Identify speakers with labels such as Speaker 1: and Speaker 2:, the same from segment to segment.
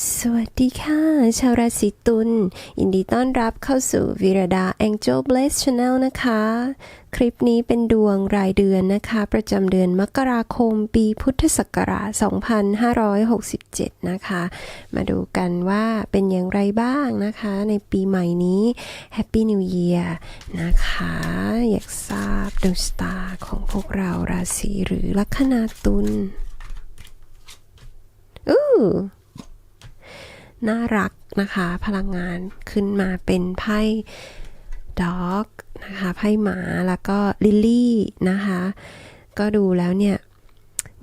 Speaker 1: สวัสดีค่ะ ชาวราศีตุลยินดีต้อนรับเข้าสู่วิรดา Angel Bless Channel นะคะ คลิปนี้เป็นดวงรายเดือนนะคะ ประจำเดือนมกราคมปีพุทธศักราช 2567 นะคะ มาดูกันว่าเป็นอย่างไรบ้างนะคะ ในปีใหม่นี้ Happy New Year นะคะ อยากทราบดวงชะตาของพวกเราราศีหรือลัคนาตุลอู้ น่ารักนะคะ พลังงานขึ้นมาเป็นไพ่ด็อกนะคะไพ่หมาแล้วก็ลิลลี่นะคะ ก็ดูแล้วเนี่ย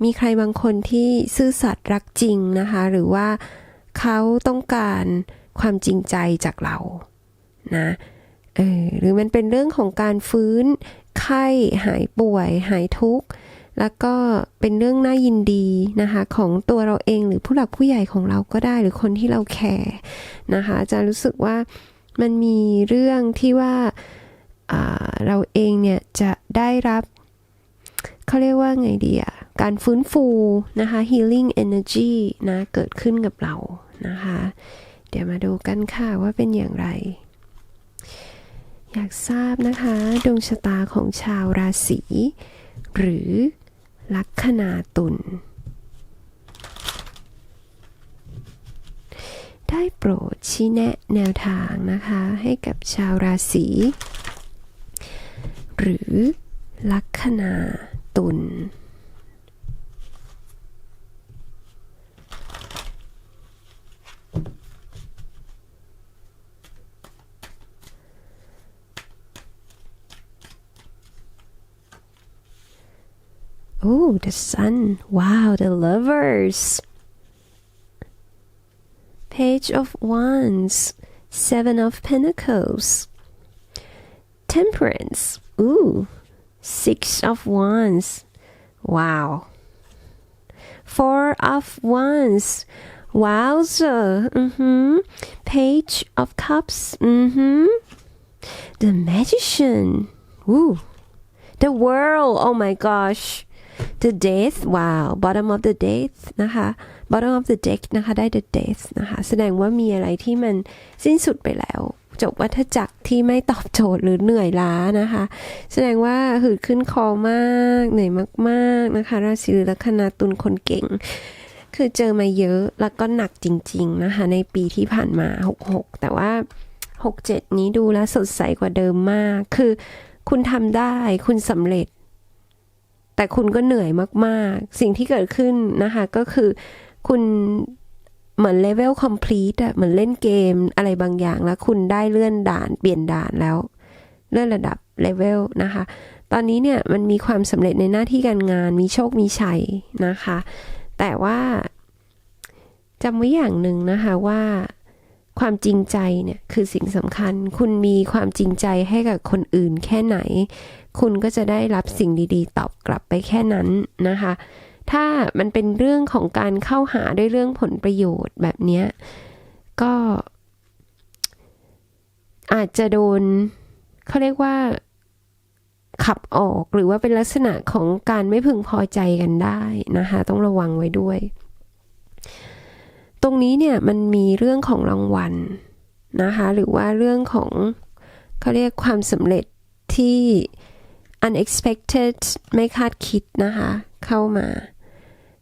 Speaker 1: มีใครบางคนที่ซื่อสัตย์รักจริงนะคะ หรือว่าเขาต้องการความจริงใจจากเรานะเออหรือมันเป็นเรื่องของการฟื้นไข้หายป่วย หายทุกข์ แล้วก็เป็นเรื่องน่ายินดีนะคะของตัวเราเองหรือผู้หลักผู้ใหญ่ของเราก็ได้หรือคนที่เราแคร์นะคะจะรู้สึกว่ามันมีเรื่องที่ว่าอ่าเราเองเนี่ยจะได้รับเขาเรียกว่าไงดีอะการฟื้นฟูนะคะ healing energy นะเกิดขึ้นกับเรานะคะ เดี๋ยวมาดูกันค่ะว่าเป็นอย่างไร อยากทราบนะคะดวงชะตาของชาวราศีหรือ ลัคนาตุลได้โปรดชี้แนะแนวทางนะคะ ให้กับชาวราศีหรือลัคนาตุล Oh, the sun. Wow, the lovers. Page of Wands. Seven of Pentacles. Temperance. Ooh. Six of Wands. Wow. Four of Wands. Wowza. Mm-hmm. Page of Cups. Mm-hmm. The Magician. Ooh. The World. Oh my gosh. The Death ว้าว Bottom of the Death นะคะ Bottom of the Deck นะคะได้ The Death นะคะ แสดงว่ามีอะไรที่มันสิ้นสุดไปแล้ว จบวัฏจักรที่ไม่ตอบโจทย์หรือเหนื่อยล้านะคะ แสดงว่าหืดขึ้นคอมากเหนื่อยมากๆนะคะ ราศีลัคนาตุลคนเก่ง คือเจอมาเยอะแล้วก็หนักจริง ๆนะคะ ในปีที่ผ่านมา 66 แต่ว่า 67 นี้ดูแล้วสดใสกว่าเดิมมาก คือคุณทำได้คุณสำเร็จ แต่คุณก็เหนื่อยมากๆ สิ่งที่เกิดขึ้นนะคะก็คือคุณเหมือนเลเวลคอมพลีทอะเหมือนเล่นเกมอะไรบางอย่างแล้ว คุณได้เลื่อนด่านเปลี่ยนด่านแล้ว เลื่อนระดับเลเวลนะคะ ตอนนี้เนี่ยมันมีความสำเร็จในหน้าที่การงานมีโชคมีชัยนะคะ แต่ว่าจำไว้อย่างหนึ่งนะคะว่าความจริงใจเนี่ยคือสิ่งสำคัญ คุณมีความจริงใจให้กับคนอื่นแค่ไหน คุณก็จะได้รับสิ่งดีๆ ตอบกลับไปแค่นั้นนะคะ ถ้ามันเป็นเรื่องของการเข้าหาด้วยเรื่องผลประโยชน์แบบนี้ก็อาจจะโดนเขาเรียกว่าขับออกหรือว่าเป็นลักษณะของการไม่พึงพอใจกันได้นะคะ ต้องระวังไว้ด้วย ตรงนี้เนี่ยมันมีเรื่องของรางวัลนะคะ หรือว่าเรื่องของเขาเรียกความสำเร็จที่ unexpected ไม่คาดคิดนะคะ เข้ามา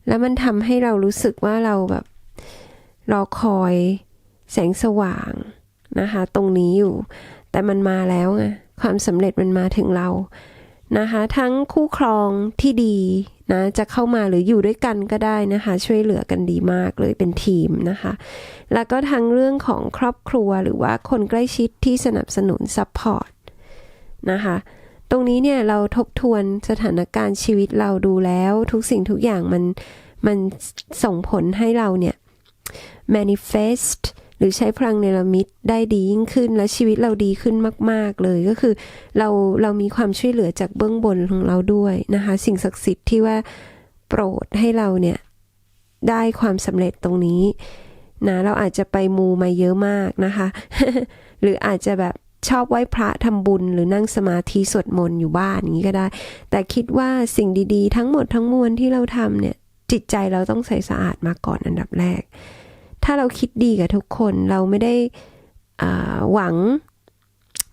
Speaker 1: แล้วมันทำให้เรารู้สึกว่าเราแบบรอคอยแสงสว่างนะคะ ตรงนี้อยู่ แต่มันมาแล้วไงความสำเร็จมันมาถึงเรานะคะ ทั้งคู่ครองที่ดีนะจะเข้ามาหรืออยู่ด้วยกันก็ได้นะคะ ช่วยเหลือกันดีมากเลยเป็นทีมนะคะ แล้วก็ทั้งเรื่องของครอบครัวหรือว่าคนใกล้ชิดที่สนับสนุนซัพพอร์ตนะคะ ตรงนี้เนี่ยเราทบทวนสถานการณ์ชีวิตเราดูแล้ว ทุกสิ่งทุกอย่างมันมันส่งผลให้เราเนี่ย manifest หรือใช้พลังเนรมิตได้ดียิ่งขึ้นและชีวิตเราดีขึ้นมาก ๆ เลยก็คือเราเรามีความช่วยเหลือจากเบื้องบนของเราด้วยนะคะ สิ่งศักดิ์สิทธิ์ที่ว่าโปรดให้เราเนี่ยได้ความสำเร็จตรงนี้นะเราอาจจะไปมูมาเยอะมากนะคะ หรืออาจจะแบบ ชอบไหว้พระทำบุญหรือนั่งสมาธิสวดมนต์อยู่บ้านอย่างนี้ก็ได้ แต่คิดว่าสิ่งดีๆ ทั้งหมดทั้งมวลที่เราทำเนี่ย จิตใจเราต้องใส่สะอาดมาก่อนอันดับแรก ถ้าเราคิดดีกับทุกคนเราไม่ได้หวัง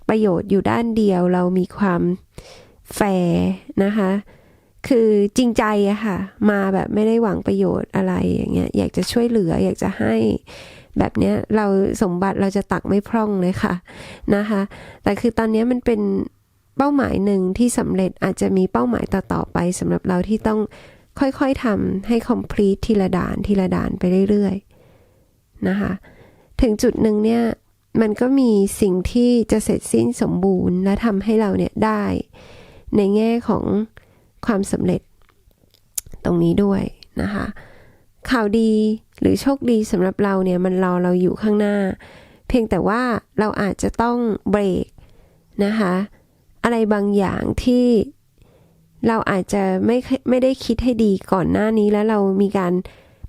Speaker 1: ประโยชน์อยู่ด้านเดียวเรามีความแฟร์นะคะ คือจริงใจอะค่ะ มาแบบไม่ได้หวังประโยชน์อะไรอย่างเงี้ยอยากจะช่วยเหลืออยากจะให้ แบบเนี้ยเราสมบัติเราจะตักไม่พร่องเลยค่ะนะคะ แต่คือตอนนี้มันเป็นเป้าหมายหนึ่งที่สำเร็จอาจจะมีเป้าหมายต่อๆไปสำหรับเราที่ต้องค่อยๆทำให้ complete ทีละด่านทีละด่านไปเรื่อยๆนะคะ ถึงจุดหนึ่งเนี่ยมันก็มีสิ่งที่จะเสร็จสิ้นสมบูรณ์ และทำให้เราเนี่ยได้ ในแง่ของความสำเร็จตรงนี้ด้วยนะคะ ข่าวดีหรือโชคดีสำหรับเราเนี่ยมันรอเราอยู่ข้างหน้า เพียงแต่ว่าเราอาจจะต้องเบรกนะคะ อะไรบางอย่างที่เราอาจจะไม่ไม่ได้คิดให้ดีก่อนหน้านี้แล้วเรามีการ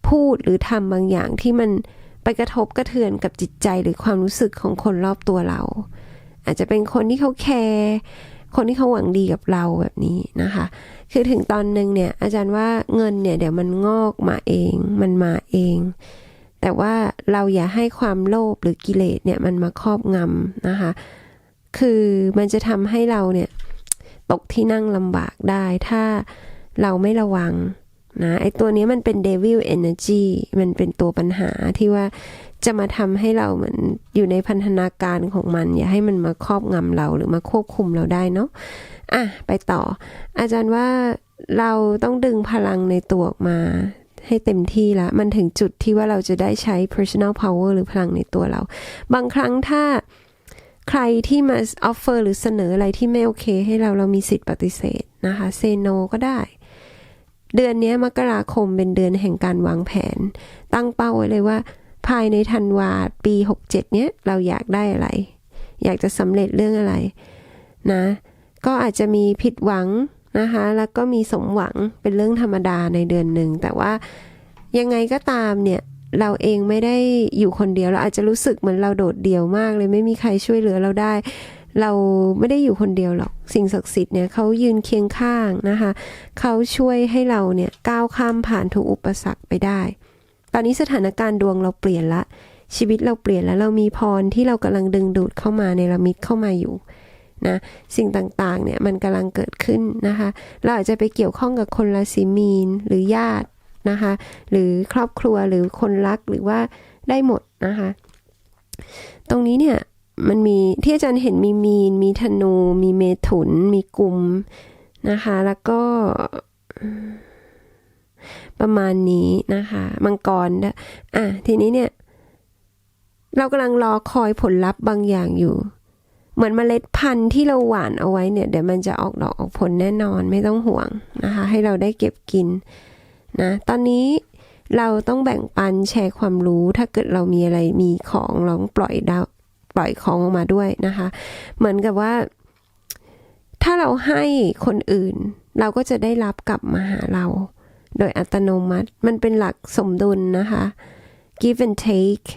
Speaker 1: พูดหรือทำบางอย่างที่มันไปกระทบกระเทือนกับจิตใจหรือความรู้สึกของคนรอบตัวเรา อาจจะเป็นคนที่เขาแคร์ คนที่เขาหวังดีกับเราแบบนี้นะคะ คือถึงตอนหนึ่งเนี่ย อาจารย์ว่าเงินเนี่ยเดี๋ยวมันงอกมาเอง มันมาเอง แต่ว่าเราอย่าให้ความโลภหรือกิเลสเนี่ยมันมาครอบงำนะคะ คือมันจะทำให้เราเนี่ยตกที่นั่งลำบากได้ถ้าเราไม่ระวังนะไอตัวนี้มันเป็น devil energy มันเป็นตัวปัญหาที่ว่า จะมาทำให้เราเหมือนอยู่ในพันธนาการของมัน อย่าให้มันมาครอบงำเราหรือมาควบคุมเราได้เนาะอะไปต่อ อาจารย์ว่าเราต้องดึงพลังในตัวออกมาให้เต็มที่ละ มันถึงจุดที่ว่าเราจะได้ใช้ personal power หรือพลังในตัวเรา บางครั้งถ้าใครที่มา offer หรือเสนออะไรที่ไม่โอเค ให้เราเรามีสิทธิ์ปฏิเสธนะคะเซโนก็ได้ เดือนนี้มกราคมเป็นเดือนแห่งการวางแผน ตั้งเป้าไว้เลยว่า ภายในธันวาปี 67 เนี้ยเราอยากได้อะไร อยากจะสำเร็จเรื่องอะไรนะ ก็อาจจะมีผิดหวังนะคะ แล้วก็มีสมหวังเป็นเรื่องธรรมดาในเดือนหนึ่ง แต่ว่ายังไงก็ตามเนี่ยเราเองไม่ได้อยู่คนเดียว เราอาจจะรู้สึกเหมือนเราโดดเดี่ยวมากเลยไม่มีใครช่วยเหลือเราได้ เราไม่ได้อยู่คนเดียวหรอก สิ่งศักดิ์สิทธิ์เนี่ยเขายืนเคียงข้างนะคะเขาช่วยให้เราเนี่ยก้าวข้ามผ่านทุกอุปสรรคไปได้ อนนี้สถานการณ์ดวงเราเปลี่ยนละ ชีวิตเราเปลี่ยนแล้วเรามีพรที่เรากำลังดึงดูดเข้ามาในระมิดเข้ามาอยู่นะสิ่งต่างๆเนี่ยมันกำลังเกิดขึ้นนะคะ เราอาจจะไปเกี่ยวข้องกับคนราศีมีนหรือญาตินะคะ หรือครอบครัวหรือคนรักหรือว่าได้หมดนะคะ ตรงนี้เนี่ยมันมีที่อาจารย์เห็นมีมีน มีธนู มีเมถุน มีกลุ่มนะคะ แล้วก็ ประมาณนี้นะคะ มังกรนะอะทีนี้เนี่ย เรากำลังรอคอยผลลัพธ์บางอย่างอยู่ เหมือนเมล็ดพันธุ์ที่เราหว่านเอาไว้เนี่ย เดี๋ยวมันจะออกดอกออกผลแน่นอนไม่ต้องห่วงนะคะ ให้เราได้เก็บกินนะตอนนี้เราต้องแบ่งปันแชร์ความรู้ถ้าเกิดเรามีอะไรมีของลองปล่อยดาวปล่อยของออกมาด้วยนะคะ เหมือนกับว่า ถ้าเราให้คนอื่น เราก็จะได้รับกลับมาหาเรา โดยอัตโนมัติ มันเป็นหลักสมดุลนะคะ give and take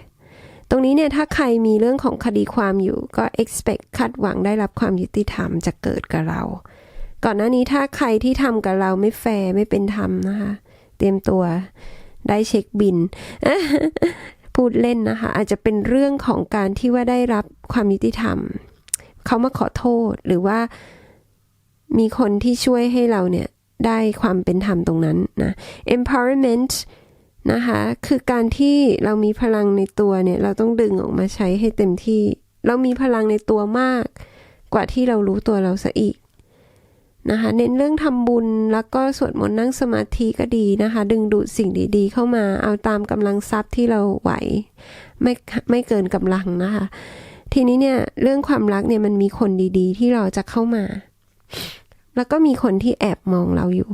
Speaker 1: ตรงนี้เนี่ยถ้าใครมีเรื่องของคดีความอยู่ก็ expect คาดหวังได้รับความยุติธรรมจะเกิดกับเรา ก่อนหน้านี้ถ้าใครที่ทำกับเราไม่แฟร์ไม่เป็นธรรมนะคะ เตรียมตัวได้เช็คบิน พูดเล่นนะคะ อาจจะเป็นเรื่องของการที่ว่าได้รับความยุติธรรม เขามาขอโทษหรือว่ามีคนที่ช่วยให้เราเนี่ย ได้ความเป็นธรรมตรงนั้นนะ empowerment นะคะคือการที่เรามีพลังในตัวเนี่ยเราต้องดึงออกมาใช้ให้เต็มที่ เรามีพลังในตัวมาก กว่าที่เรารู้ตัวเราซะอีกนะคะเน้นเรื่องทำบุญแล้วก็สวดมนต์นั่งสมาธิก็ดีนะคะ ดึงดูดสิ่งดีๆ เข้ามาเอาตามกำลังทรัพย์ที่เราไหวไม่ไม่เกินกำลังนะคะ ทีนี้เนี่ยเรื่องความรักเนี่ยมันมีคนดีๆ ที่เราจะเข้ามา แล้วก็มีคนที่แอบมองเราอยู่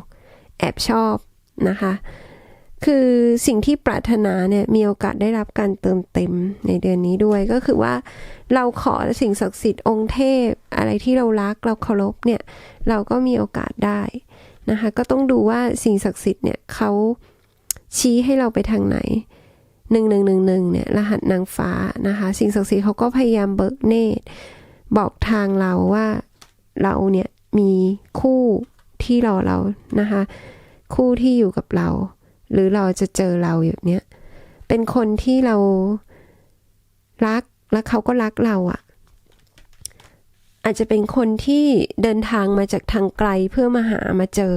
Speaker 1: แอบชอบนะคะ คือสิ่งที่ปรารถนาเนี่ยมีโอกาสได้รับการเติมเต็มในเดือนนี้ด้วยก็คือว่าเราขอสิ่งศักดิ์สิทธิ์องค์เทพ อะไรที่เรารักเราเคารพเนี่ย เราก็มีโอกาสได้นะคะ ก็ต้องดูว่าสิ่งศักดิ์สิทธิ์เนี่ยเขาชี้ให้เราไปทางไหนหนึ่งหนึ่งหนึ่งหนึ่งเนี่ยรหัสนางฟ้านะคะ สิ่งศักดิ์สิทธิ์เขาก็พยายามเบิกเนตรบอกทางเราว่าเราเนี่ย มีคู่ที่รอเรานะคะ คู่ที่อยู่กับเรา หรือเราจะเจอเราแบบเนี้ยเป็นคนที่เรารักและเขาก็รักเราอะอาจจะเป็นคนที่เดินทางมาจากทางไกลเพื่อมาหามาเจอ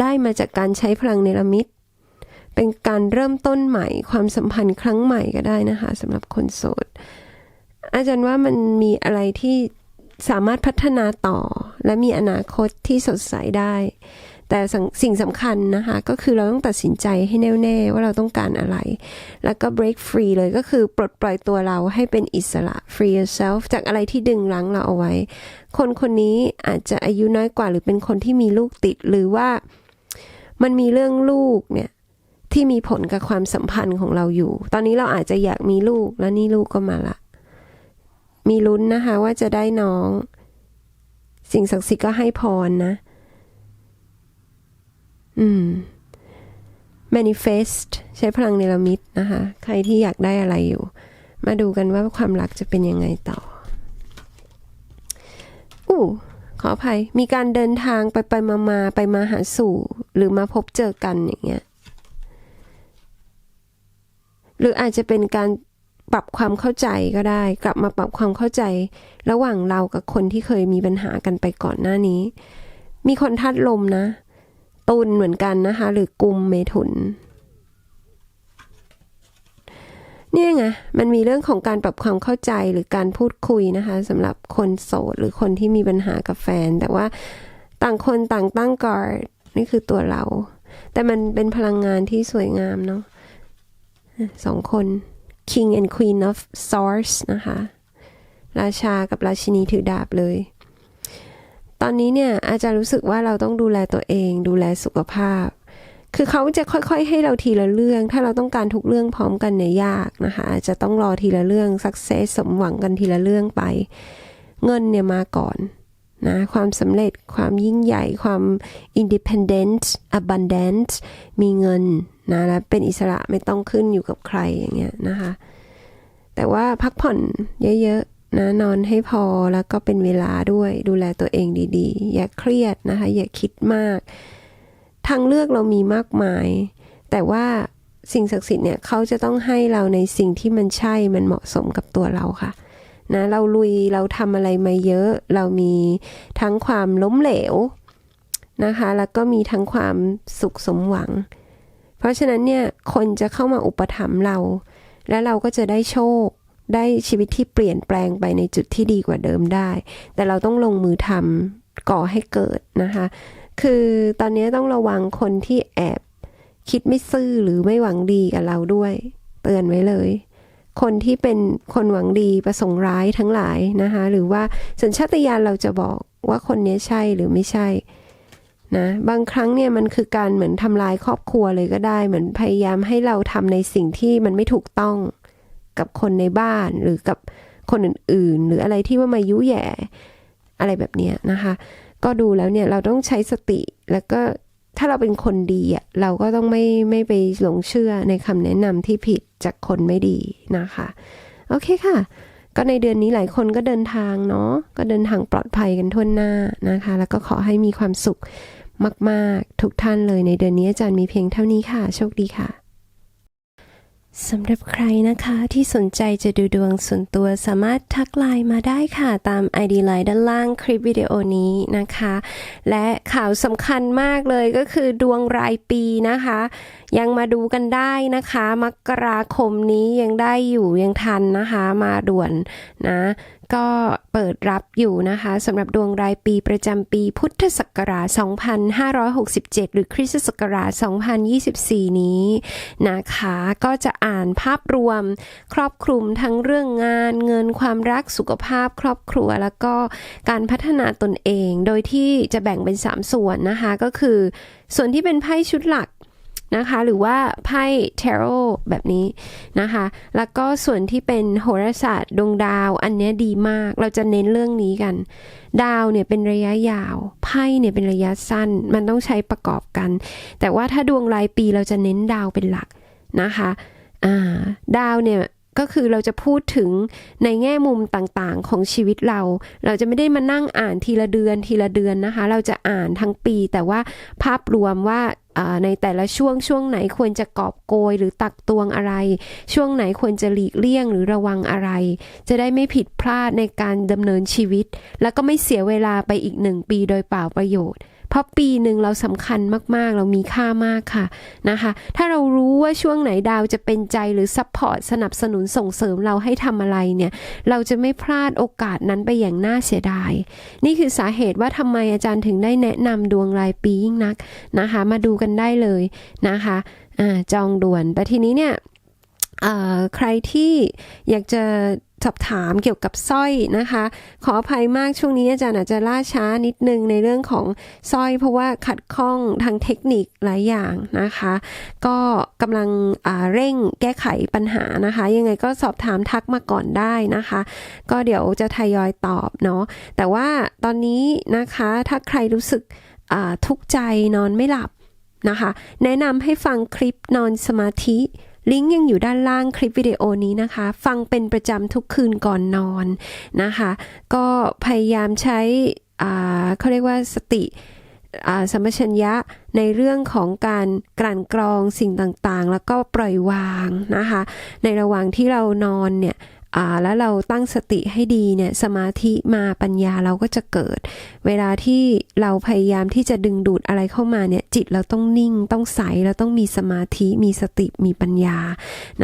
Speaker 1: ได้มาจากการใช้พลังเนรมิตเป็นการเริ่มต้นใหม่ความสัมพันธ์ครั้งใหม่ก็ได้นะคะสำหรับคนโสด อาจารย์ว่ามันมีอะไรที่ สามารถพัฒนาต่อ และมีอนาคตที่สดใสได้ แต่สิ่งสำคัญนะคะ ก็คือเราต้องตัดสินใจให้แน่วแน่ว่าเราต้องการอะไร แล้วก็ break free เลยก็คือปลดปล่อยตัวเราให้เป็นอิสระ free yourself จากอะไรที่ดึงรั้งเราเอาไว้ คนคนนี้อาจจะอายุน้อยกว่าหรือเป็นคนที่มีลูกติดหรือว่ามันมีเรื่องลูกเนี่ยที่มีผลกับความสัมพันธ์ของเราอยู่ ตอนนี้เราอาจจะอยากมีลูกแล้วนี่ลูกก็มาละ มีลุ้นนะคะว่าจะได้น้อง สิ่งศักดิ์สิทธิ์ก็ให้พรนะ อืม manifest ใช้พลังเนรมิตนะคะ ใครที่อยากได้อะไรอยู่ มาดูกันว่าความรักจะเป็นยังไงต่อ อู้ขออภัย มีการเดินทางไปไปมามาไปมาหาสู่ หรือมาพบเจอกันอย่างเงี้ย หรืออาจจะเป็นการ ปรับความเข้าใจก็ได้ กลับมาปรับความเข้าใจ ระหว่างเรากับคนที่เคยมีปัญหากันไปก่อนหน้านี้ มีคนทัดลมนะ ตุลเหมือนกันนะคะ หรือกุมเมถุน เนี่ยไงมันมีเรื่องของการปรับความเข้าใจหรือการพูดคุยนะคะสำหรับคนโสดหรือคนที่มีปัญหากับแฟน แต่ว่าต่างคนต่างตั้งการ์ดนี่คือตัวเรา แต่มันเป็นพลังงานที่สวยงามเนาะสองคน King and Queen of Swords นะคะ ราชากับราชินีถือดาบเลย ตอนนี้เนี่ยอาจารย์รู้สึกว่าเราต้องดูแลตัวเอง ดูแลสุขภาพ คือเขาจะค่อยๆ ให้เราทีละเรื่อง ถ้าเราต้องการทุกเรื่องพร้อมกันเนี่ยยากนะคะ อาจจะต้องรอทีละเรื่อง success สมหวังกันทีละเรื่องไป เงินเนี่ยมาก่อนนะความสำเร็จความยิ่งใหญ่ความ independent abundant มีเงิน นะและเป็นอิสระไม่ต้องขึ้นอยู่กับใครอย่างเงี้ยนะคะ แต่ว่าพักผ่อนเยอะๆนะนอนให้พอแล้วก็เป็นเวลาด้วยดูแลตัวเองดีๆ อย่าเครียดนะคะ อย่าคิดมาก ทางเลือกเรามีมากมาย แต่ว่าสิ่งศักดิ์สิทธิ์เนี่ยเขาจะต้องให้เราในสิ่งที่มันใช่มันเหมาะสมกับตัวเราค่ะนะเราลุยเราทำอะไรมาเยอะ เรามีทั้งความล้มเหลวนะคะ แล้วก็มีทั้งความสุขสมหวัง เพราะฉะนั้นเนี่ยคนจะเข้ามาอุปถัมภ์เรา และเราก็จะได้โชคได้ชีวิตที่เปลี่ยนแปลงไปในจุดที่ดีกว่าเดิมได้ แต่เราต้องลงมือทำก่อให้เกิดนะคะ คือตอนนี้ต้องระวังคนที่แอบคิดไม่ซื่อหรือไม่หวังดีกับเราด้วย เตือนไว้เลย คนที่เป็นคนหวังดีประสงค์ร้ายทั้งหลายนะคะ หรือว่าสัญชาตญาณเราจะบอกว่าคนนี้ใช่หรือไม่ใช่ นะบางครั้งเนี่ยมันคือการเหมือนทำลายครอบครัวเลยก็ได้ เหมือนพยายามให้เราทำในสิ่งที่มันไม่ถูกต้องกับคนในบ้านหรือกับคนอื่นๆ หรืออะไรที่ว่ามายุแย่อะไรแบบนี้นะคะ ก็ดูแล้วเนี่ยเราต้องใช้สติแล้วก็ถ้าเราเป็นคนดีอะเราก็ต้องไม่ไม่ไปหลงเชื่อในคำแนะนำที่ผิดจากคนไม่ดีนะคะ โอเคค่ะ ก็ในเดือนนี้หลายคนก็เดินทางเนาะก็เดินทางปลอดภัยกันทั่วหน้านะคะ แล้วก็ขอให้มีความสุขมาก ๆ ทุกท่านเลยในเดือนนี้อาจารย์มีเพียงเท่านี้ค่ะ โชคดีค่ะ สำหรับใครนะคะที่สนใจจะดูดวงส่วนตัวสามารถทักไลน์มาได้ค่ะตาม ID ไลน์ด้านล่างคลิปวิดีโอนี้นะคะ และข่าวสำคัญมากเลยก็คือดวงรายปีนะคะ ยังมาดูกันได้นะคะ มกราคมนี้ยังได้อยู่ยังทันนะคะ มาด่วนนะ ก็เปิดรับอยู่นะคะสำหรับดวงรายปีประจำปีพุทธศักราช 2567 หรือคริสตศักราช 2024 นี้นะคะ ก็จะอ่านภาพรวมครอบคลุมทั้งเรื่องงาน เงินความรักสุขภาพ ครอบครัว แล้วก็การพัฒนาตนเอง โดยที่จะแบ่งเป็น 3 ส่วนนะคะ ก็คือ ส่วนที่เป็นไพ่ชุดหลัก นะคะ หรือว่าไพ่เทโรแบบนี้นะคะ แล้วก็ส่วนที่เป็นโหราศาสตร์ดวงดาวอันนี้ดีมาก เราจะเน้นเรื่องนี้กัน ดาวเนี่ยเป็นระยะยาว ไพ่เนี่ยเป็นระยะสั้น มันต้องใช้ประกอบกัน แต่ว่าถ้าดวงรายปีเราจะเน้นดาวเป็นหลักนะคะ อ่า ดาวเนี่ย ก็คือเราจะพูดถึงในแง่มุมต่างๆของชีวิตเรา เราจะไม่ได้มานั่งอ่านทีละเดือนทีละเดือนนะคะ เราจะอ่านทั้งปี แต่ว่าภาพรวมว่าในแต่ละช่วงช่วงไหนควรจะกอบโกยหรือตักตวงอะไร ช่วงไหนควรจะหลีกเลี่ยงหรือระวังอะไร จะได้ไม่ผิดพลาดในการดำเนินชีวิต แล้วก็ไม่เสียเวลาไปอีกหนึ่งปีโดยเปล่าประโยชน์ เพราะปีหนึ่งเราสำคัญมากๆ เรามีค่ามากค่ะนะคะ ถ้าเรารู้ว่าช่วงไหนดาวจะเป็นใจหรือซัพพอร์ตสนับสนุนส่งเสริมเราให้ทำอะไรเนี่ย เราจะไม่พลาดโอกาสนั้นไปอย่างน่าเสียดาย นี่คือสาเหตุว่าทำไมอาจารย์ถึงได้แนะนำดวงรายปียิ่งนักนะคะ มาดูกันได้เลยนะคะอ่าจองด่วนแต่ทีนี้เนี่ย ใครที่อยากจะสอบถามเกี่ยวกับสร้อยนะคะ ขออภัยมากช่วงนี้อาจารย์อาจจะล่าช้านิดนึงในเรื่องของสร้อย เพราะว่าขัดข้องทางเทคนิคหลายอย่างนะคะ ก็กำลังเร่งแก้ไขปัญหานะคะ ยังไงก็สอบถามทักมาก่อนได้นะคะ ก็เดี๋ยวจะทยอยตอบเนาะแต่ว่าตอนนี้นะคะถ้าใครรู้สึกทุกข์ใจนอนไม่หลับนะคะ แนะนำให้ฟังคลิปนอนสมาธิ ลิงก์ยังอยู่ด้านล่างคลิปวิดีโอนี้นะคะ ฟังเป็นประจำทุกคืนก่อนนอนนะคะ ก็พยายามใช้เขาเรียกว่าสติสมชัญญะในเรื่องของการกลั่นกรองสิ่งต่างๆ แล้วก็ปล่อยวางนะคะ ในระหว่างที่เรานอนเนี่ย แล้วเราตั้งสติให้ดีเนี่ยสมาธิมาปัญญาเราก็จะเกิด เวลาที่เราพยายามที่จะดึงดูดอะไรเข้ามาเนี่ยจิตเราต้องนิ่งต้องใสเราต้องมีสมาธิมีสติมีปัญญา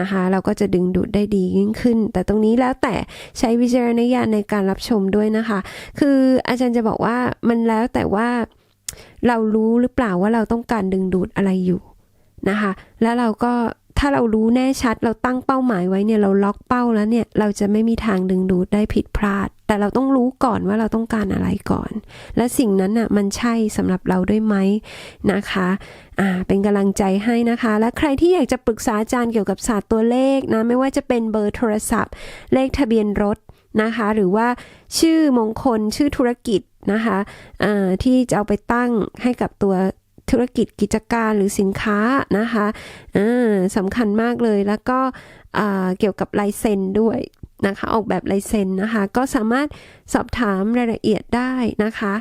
Speaker 1: นะคะ เราก็จะดึงดูดได้ดียิ่งขึ้น แต่ตรงนี้แล้วแต่ใช้วิจารณญาณในการรับชมด้วยนะคะ คืออาจารย์จะบอกว่ามันแล้วแต่ว่าเรารู้หรือเปล่าว่าเราต้องการดึงดูดอะไรอยู่นะคะ แล้วเราก็ ถ้าเรารู้แน่ชัดเราตั้งเป้าหมายไว้เนี่ยเราล็อกเป้าแล้วเนี่ยเราจะไม่มีทางดึงดูดได้ผิดพลาด แต่เราต้องรู้ก่อนว่าเราต้องการอะไรก่อน และสิ่งนั้นน่ะมันใช่สำหรับเราด้วยไหมนะคะอ่าเป็นกำลังใจให้นะคะ และใครที่อยากจะปรึกษาอาจารย์เกี่ยวกับศาสตร์ตัวเลขนะไม่ว่าจะเป็นเบอร์โทรศัพท์ เลขทะเบียนรถนะคะ หรือว่าชื่อมงคลชื่อธุรกิจนะคะอ่าที่จะเอาไปตั้งให้กับตัว ธุรกิจกิจการหรือสินค้านะคะสำคัญมากเลยแล้วก็เกี่ยวกับลายเซ็นด้วยนะคะออกแบบลายเซ็นนะคะ ก็สามารถสอบถามรายละเอียดได้นะคะ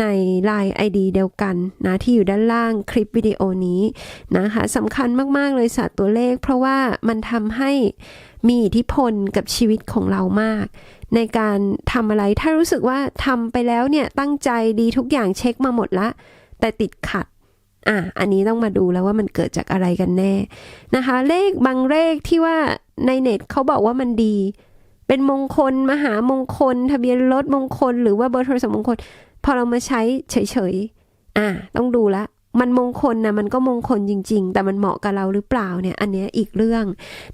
Speaker 1: ใน Line ID เดียวกันนะที่อยู่ด้านล่างคลิปวิดีโอนี้นะคะสำคัญมาก ๆ เลยศาสตร์ตัวเลข เพราะว่ามันทำให้มีอิทธิพลกับชีวิตของเรามาก ในการทำอะไรถ้ารู้สึกว่าทำไปแล้วเนี่ยตั้งใจดีทุกอย่างเช็คมาหมดละ แต่ติดขัด อะอันนี้ต้องมาดูแล้วว่ามันเกิดจากอะไรกันแน่นะคะ เลขบางเลขที่ว่าในเน็ตเขาบอกว่ามันดี เป็นมงคล มหามงคล ทะเบียนรถมงคล หรือว่าเบอร์โทรศัพท์มงคล พอเรามาใช้เฉยๆอะต้องดูละมันมงคลนะมันก็มงคลจริง ๆ แต่มันเหมาะกับเราหรือเปล่าเนี่ย อันเนี้ยอีกเรื่อง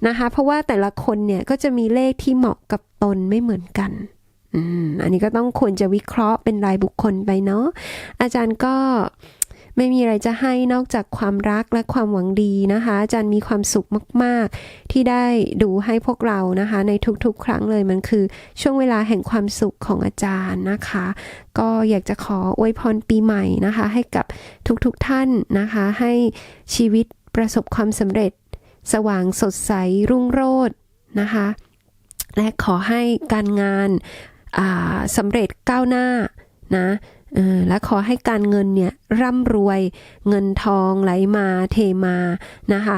Speaker 1: นะคะ เพราะว่าแต่ละคนเนี่ยก็จะมีเลขที่เหมาะกับตนไม่เหมือนกันอืมอันนี้ก็ต้องควรจะวิเคราะห์เป็นรายบุคคลไปเนาะอาจารย์ก็ ไม่มีอะไรจะให้นอกจากความรักและความหวังดีนะคะ อาจารย์มีความสุขมาก ๆ ที่ได้ดูให้พวกเรานะคะ ในทุกๆ ครั้งเลยมันคือ ช่วงเวลาแห่งความสุขของอาจารย์นะคะ ก็อยากจะขออวยพรปีใหม่นะคะ ให้กับทุกๆท่านนะคะ ให้ชีวิตประสบความสำเร็จ สว่างสดใสรุ่งโรจน์นะคะ และขอให้การงานอ่าสำเร็จก้าวหน้านะ และขอให้การเงินเนี่ยร่ำรวยเงินทองไหลมาเทมานะคะ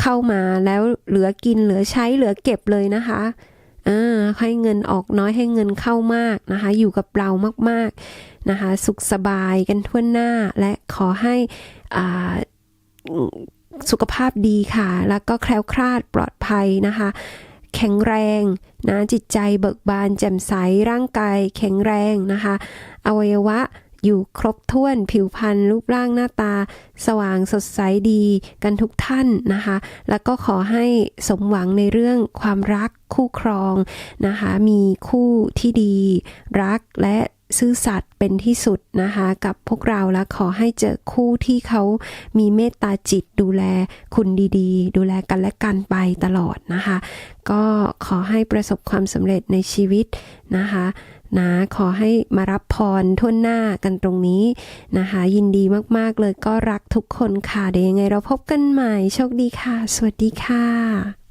Speaker 1: เข้ามาแล้วเหลือกินเหลือใช้เหลือเก็บเลยนะคะให้เงินออกน้อยให้เงินเข้ามากนะคะ อยู่กับเรามากๆนะคะ สุขสบายกันทั่วหน้าและขอให้สุขภาพดีค่ะ แล้วก็แคล้วคลาดปลอดภัยนะคะ แข็งแรงนะจิตใจเบิกบานแจ่มใสร่างกายแข็งแรงนะคะอวัยวะอยู่ครบถ้วนผิวพรรณรูปร่างหน้าตา สว่างสดใสดีกันทุกท่านนะคะ แล้วก็ขอให้สมหวังในเรื่องความรักคู่ครองนะคะ มีคู่ที่ดี รักและซื่อสัตย์เป็นที่สุดนะคะ กับพวกเราและขอให้เจอคู่ที่เขามีเมตตาจิตดูแลคุณดีๆ ดูแลกันและกันไปตลอดนะคะ ก็ขอให้ประสบความสำเร็จในชีวิตนะคะ นะขอให้มารับพรทวนหน้ากันตรงนี้นะคะ ยินดีมากๆเลยก็รักทุกคนค่ะเดี๋ยวยังไงเราพบกันใหม่โชคดีค่ะ สวัสดีค่ะ